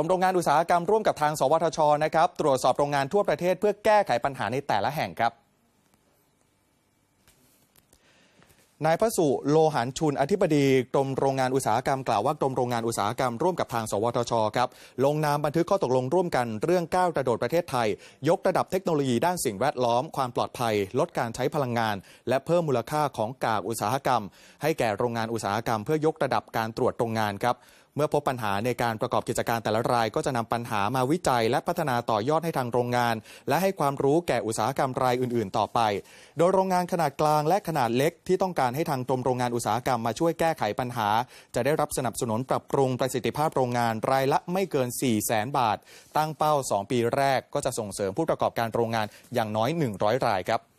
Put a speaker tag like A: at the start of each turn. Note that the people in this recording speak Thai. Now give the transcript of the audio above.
A: รมโรงงานอุตสาหกรรมร่วมกับทาง สวทชนะครับ ตรวจสอบโรงงานทั่วประเทศเพื่อแก้ไขปัญหาในแต่ละแห่งครับนายพระสุโลหันชุนอธิบดีกรมโรงงานอุตสาหกรรมกล่าวว่ากรมโรงงานอุตสาหกรรมร่วมกับทาง สวทชครับลงนามบันทึกข้อตกลงร่วมกันเรื่องก้าวกระโดดประเทศไทย ยกระดับเทคโนโลยีด้านสิ่งแวดล้อม ความปลอดภัย ลดการใช้พลังงาน และเพิ่มมูลค่าของกากอุตสาหกรรม ให้แก่โรงงานอุตสาหกรรม เพื่อยกระดับการตรวจโรงงานครับเมื่อพบปัญหาในการประกอบกิจการแต่ละราย ก็จะนำปัญหามาวิจัย และพัฒนาต่อยอดให้ทางโรงงาน และให้ความรู้แก่อุตสาหกรรมรายอื่น ๆ ต่อไป โดยโรงงานขนาดกลางและขนาดเล็ก ที่ต้องการให้ทางกรมโรงงานอุตสาหกรรมมาช่วยแก้ไขปัญหา จะได้รับสนับสนุนปรับปรุงประสิทธิภาพโรงงานรายละไม่เกิน 4 0 0แสนบาท ตั้งเป้า 2 ปีแรกก็จะส่งเสริมผู้ประกอบการโรงงานอย่างน้อย 100 รายครับ